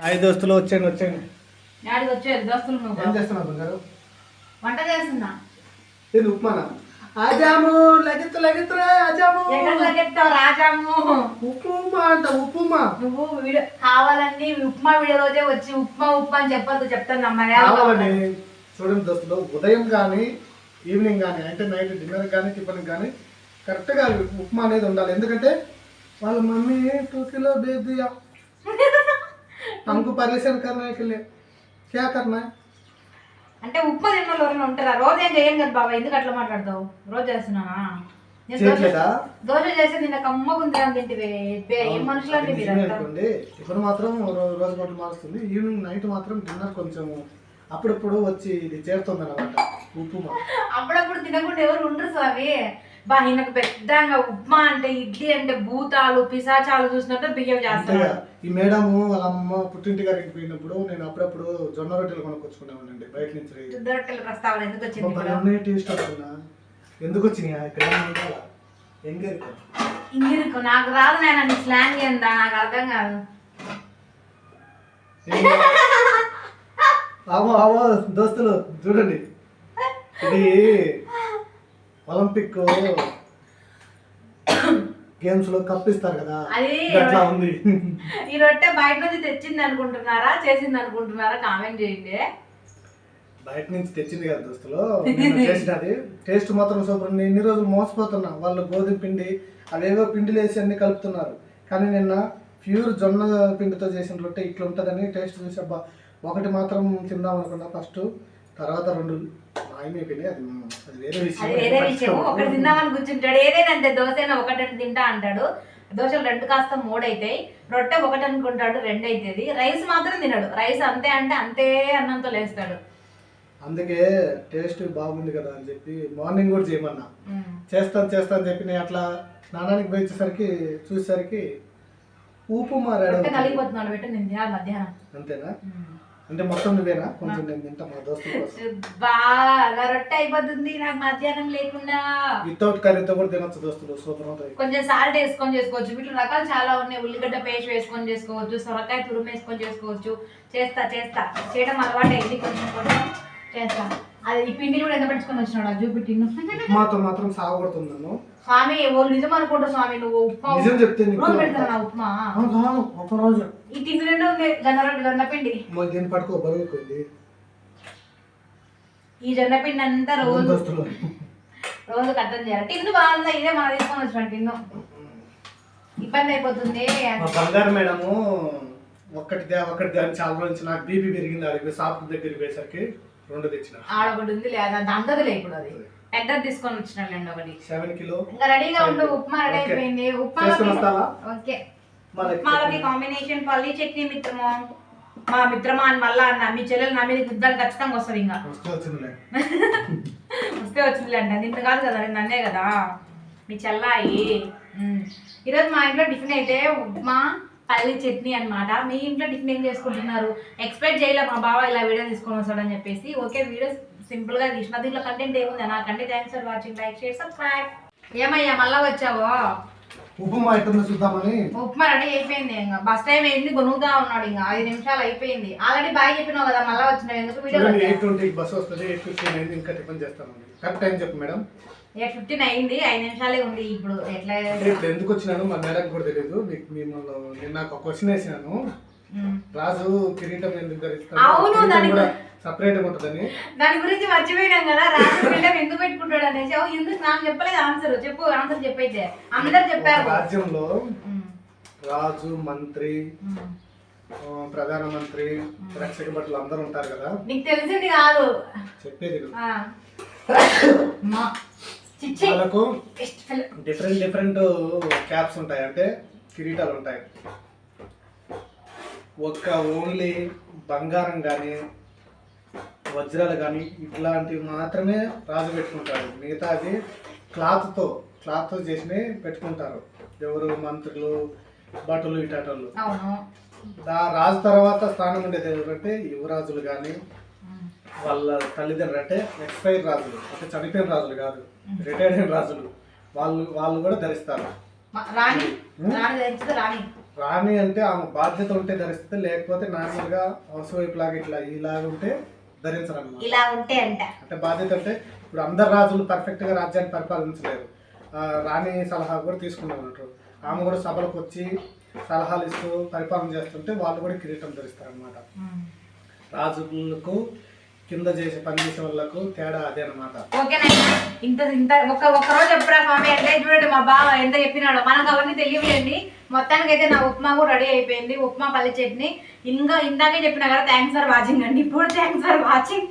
Hi దోస్తులు వచ్చాను వచ్చాను యాడికి వచ్చారు? దోస్తులు నువ్వు. ఏం చేస్తున్నావు బంగారు? వంట చేస్తున్నా. ఇది ఉప్మానా? ఆజాము లగిత్తు లగిత్తురా అజాము ఎక్కడ చెప్తావు రాజాము? ఉప్పు ఉప్మా అంట ఉప్పు ఉప్మా. నువ్వు వీడియో కావాలండి ఉప్మా వీడియో రోజే వచ్చి ఉప్మా ఉప్మా అని చెప్పొద్దు చెప్తాను అమ్మాయి కావాలని చూడండి దోస్తులు ఉదయం కానీ ఈవినింగ్ కానీ అంటే నైట్ డిన్నర్ కానీ టిఫిన్ కానీ కరెక్ట్గా ఉప్మా అనేది ఉండాలి. ఎందుకంటే వాళ్ళ మమ్మీ టూ కిలో బేబీ हमको परेशान करना है के लिए क्या करना है అంటే ఉప్మా తిన్న వాళ్ళు ఎవరైనా ఉంటారా రోజు ఏం చేయను కదా బాబా ఎందుకు అట్లా మాట్లాడతావు రోజు చేస్తున్నానా నేను దోశ చేయట్లేదా దోశ చేసి నిన్న కమ్మ ఉంది అని తింటివే పే, ఏం మనుషులు అండి అది నిజమే మీరంతా అనుకోండి టిఫిన్ మాత్రం రో- రోజు పాటు మారుస్తుంది ఈవినింగ్ నైట్ మాత్రం డిన్నర్ కొంచెం అప్పుడప్పుడు వచ్చి ఇది చేరుతుంది అనమాట ఉప్పుమా అప్పుడప్పుడు తినకుండా ఎవరు ఉండరు స్వామి బా ఈయనకు పెద్దగా ఉప్మా అంటే ఇడ్లీ అంటే భూతాలు పిశాచాలు చూసినట్టు బిహేవ్ చేస్తున్నాడు ఈ మేడం వాళ్ళ అమ్మ పుట్టింటి గారికి పోయినప్పుడు నేను అప్పుడప్పుడు జొన్న రొట్టెలు కొనుక్కొచ్చుకునేవాడినండి బయట నుంచి. శుద్ధ రొట్టెల ప్రస్తావన ఎందుకు వచ్చింది టేస్ట్ వస్తుందా ఎందుకు వచ్చినాయా? ఇక్కడ ఏమైనా ఉండాలా? ఏం గరిక? ఇంగిరికి నాకు రాదు నేను స్లాంగ్ ఏందా? నాకు అర్థం కాదు. ఆవో ఆవో దోస్తులు చూడండి. ఇది ఒలింపిక్ గేమ్స్లో కప్ ఇస్తారు కదా అట్లా ఉంది. ఈ రొట్టె బయట నుంచి తెచ్చింది అనుకుంటున్నారా? చేసింది అనుకుంటున్నారా? కామెంట్ చేయండి. బయట నుంచి తెచ్చింది కదా దోస్తులు. చేసినది టేస్ట్ మాత్రం సూపర్. ఉంది ఇన్ని రోజులు మోసపోతున్నా. వాళ్ళు గోధుమ పిండి అవేవో పిండిలు వేసి అన్ని కలుపుతున్నారు. కానీ నిన్న ప్యూర్ జొన్న పిండితో చేసిన రొట్టె ఇట్లా ఉంటుందని టేస్ట్ చూసి అబ్బా ఒకటి మాత్రం తిందాం అనుకున్నా ఫస్ట్. తర్వాత రెండు మాయమైపోయినాయి అది అది వేరే విషయం. అది వేరే విషయం ఒకటి తిందామని కూర్చుంటాడు. ఏదైనా అంతే దోశ అయినా ఒకటి తింటా అంటాడు. దోశలు రెండు కాస్త మూడు అవుతాయి రొట్టె ఒకటి అనుకుంటాడు రెండు అవుతుంది రైస్ మాత్రం తినడు. రైస్ అంతే అంటే అంతే అన్నంతో లేస్తాడు. అందుకే టేస్ట్ బాగుంది కదా అని చెప్పి మార్నింగ్ కూడా చేయమన్నా. చేస్తాను చేస్తాను చెప్పి నేను అట్లా స్నానానికి పోయి వచ్చేసరికి చూసేసరికి ఊపు మారాడు రొట్టె కలిగిపోతున్నాడు పెట్టు నేను తినాలి మధ్యాహ్నం. అంతేనా. అంటే మొత్తం నువ్వేనా? కొంచెం నేను తింటా మా దోస్తుల కోసం. బా నా రొట్టె అయిపోతుంది నాకు మధ్యాహ్నం లేకుండా. వితౌట్ కర్రీతో కూడా తినొచ్చు దోస్తులు సూపర్ అవుతాయి కొంచెం సాల్ట్ వేసుకొని చేసుకోవచ్చు. వీటిలో రకాలు చాలా ఉన్నాయి. ఉల్లిగడ్డ పేస్ట్ వేసుకొని చేసుకోవచ్చు సొరకాయ తురుము వేసుకొని చేసుకోవచ్చు. చేస్తా చేస్తా. చేయడం అలవాటు అయింది కొంచెం కొంచెం చేస్తా. అది ఈ పిండిని కూడా ఎంత పెట్టుకొని వచ్చినాడు అది చూపి టిన్ను ఉప్మాతో మాత్రం సాగొడుతుంది నన్ను. స్వామి ఓ నిజం అనుకుంటా స్వామి నువ్వు ఉప్మా నిజం చెప్తే నీకు రోజు పెడతాను నా ఉప్మా? ఒక రోజు. ఈ టిన్ను రెండు ఉంది జొన్న రొట్టె జొన్న పిండి. మరి దీన్ని పట్టుకో ఈ జొన్న పిండి అంతా రోజు రోజు కట్టం చేయాలి. టిన్ను బాగుందా ఇదే మనం తీసుకొని వచ్చిన టిన్ను. ఇబ్బంది అయిపోతుంది. బంగారు మేడము ఒక్కటి దే ఒక్కటి దే అని చాలా రోజు నాకు బీపీ పెరిగింది అడిగి షాప్ దగ్గరికి పోయేసరికి. రెండు తెచ్చిన. ఆడ ఒకటి ఉంది లేదా అందదులే ఇప్పుడు అది. పెద్దది తీసుకొని వచ్చినాడండి ఒకటి. Seven kilo. ఇంకా రెడీగా ఉండు ఉప్మా రెడీ. అయిపోయింది. ఉప్మా ఓకే. ఉప్మాలకి కాంబినేషన్ పల్లి చట్నీ మిత్రము? మా మిత్రమా అని మళ్ళా అన్న. మీ చెల్లెలు నా మీద యుద్ధాలు ఖచ్చితంగా వస్తుంది ఇంకా. వస్తూ వచ్చిందిలే. అంట నిన్ను కాదు కదా నేను నన్నే కదా. మీ చెల్లాయి. ఈరోజు మా ఇంట్లో టిఫిన్ అయితే ఉప్మా పల్లి చట్నీ అన్నమాట. మీ ఇంట్లో టిఫిన్ ఏం చేసుకుంటున్నారు? ఎక్స్పెక్ట్ చేయలే మా బావ ఇలా వీడియో తీసుకొని వస్తాడని చెప్పేసి. ఓకే వీడియో సింపుల్గా తీసిన. దీంట్లో కంటెంట్ ఏముంది? నాకంటే thanks for watching like share subscribe ఏమయ్యా మళ్ళా వచ్చావో? ఉప్మా ఎట్టుందో చూద్దామని. ఉప్మా రెడీ అయిపోయింది ఇంకా. బస్ టైం అయింది గొనుగుతా ఉన్నాడు ఇంకా. ఐదు నిమిషాలు అయిపోయింది. ఆల్రెడీ బాయ్ చెప్పినావు కదా మళ్ళీ వచ్చినావు. ఎందుకు వీడియో ఎయిట్ ట్వంటీకి బస్ వస్తుంది ఎయిట్ ఫిఫ్టీన్ అయింది ఇంకా టిఫిన్ చేస్తాను కరెక్ట్ టైం చెప్పు మేడం. ఎయిట్ ఫిఫ్టీన్ అయింది ఐదు నిమిషాలే ఉంది ఇప్పుడు. ఎట్లా ఇప్పుడు ఎందుకు వచ్చినాను? మా మేడం కూడా తెలియదు మీకు మిమ్మల్ని నేను నాకు ఒక క్వశ్చన్ వేసినాను. రాజు కిరీటం ఎందుకు ధరిస్తాడు? అవును, సపరేట్ ఉంటుందని. దాని గురించి మర్చిపోయినాం కదా రాజు పిల్లలు ఎందుకు పెట్టుకుంటాడు అనేసి. ఓ, ఎందుకు నాకు చెప్పలేదు ఆన్సర్ చెప్పు ఆన్సర్ చెప్పైతే. అందరు చెప్పారు. రాజ్యంలో రాజు మంత్రి ప్రధానమంత్రి రక్షక భటులు అందరూ ఉంటారు కదా. నీకు తెలిసింది కాదు. చెప్పేది వాళ్ళకు డిఫరెంట్ డిఫరెంట్ క్యాప్స్ ఉంటాయి. అంటే కిరీటాలు ఉంటాయి. ఒక్క ఓన్లీ బంగారం కానీ వజ్రాలు కానీ ఇట్లాంటివి మాత్రమే రాజు పెట్టుకుంటారు మిగతాది క్లాత్తో క్లాత్తో చేసినవి పెట్టుకుంటారు. ఎవరు మంత్రులు భటులు ఇటాటోళ్ళు. అవును. దా రాజు తర్వాత స్థానం ఉండేది ఎవరంటే యువరాజులు కానీ. వాళ్ళ తల్లిదండ్రులు అంటే ఎక్స్పైర్ రాజులు. అంటే చనిపోయిన రాజులు కాదు రిటైర్డ్ అయిన రాజులు. వాళ్ళు వాళ్ళు కూడా ధరిస్తారు. రాణి అంటే ఆమె బాధ్యత ఉంటే ధరిస్తుంది లేకపోతే నార్మల్గా హౌస్ వైఫ్ లాగా ఇట్లా ఇలాగ ఉంటే ఇలా ఉంటే అంట అంటే బాధ్యత అంటే ఇప్పుడు అందరు రాజులు పర్ఫెక్ట్గా రాజ్యాన్ని పరిపాలించలేరు. ఆ, రాణి సలహా కూడా తీసుకున్నారు అన్నట్టు ఆమె కూడా సభలకు వచ్చి సలహాలు ఇస్తూ పరిపాలన చేస్తుంటే వాళ్ళు కూడా కిరీటం ధరిస్తారు అనమాట రాజులకు కింద చేసి పనిచేసే వాళ్ళకు తేడా అదే అనమాట ఇంత ఇంత ఒక ఒక్క రోజు చెప్పరా స్వామి అంటే చూడండి మా బావ ఎంత చెప్పినాడో. మనకు అవన్నీ తెలియలేండి మొత్తానికి అయితే నా ఉప్మా కూడా రెడీ అయిపోయింది ఉప్మా పల్లి చట్నీ. ఇంకా ఇందాకే చెప్పిన కదా థ్యాంక్స్ ఫర్ వాచింగ్ అండి. ఇప్పుడు థ్యాంక్స్ ఫర్ వాచింగ్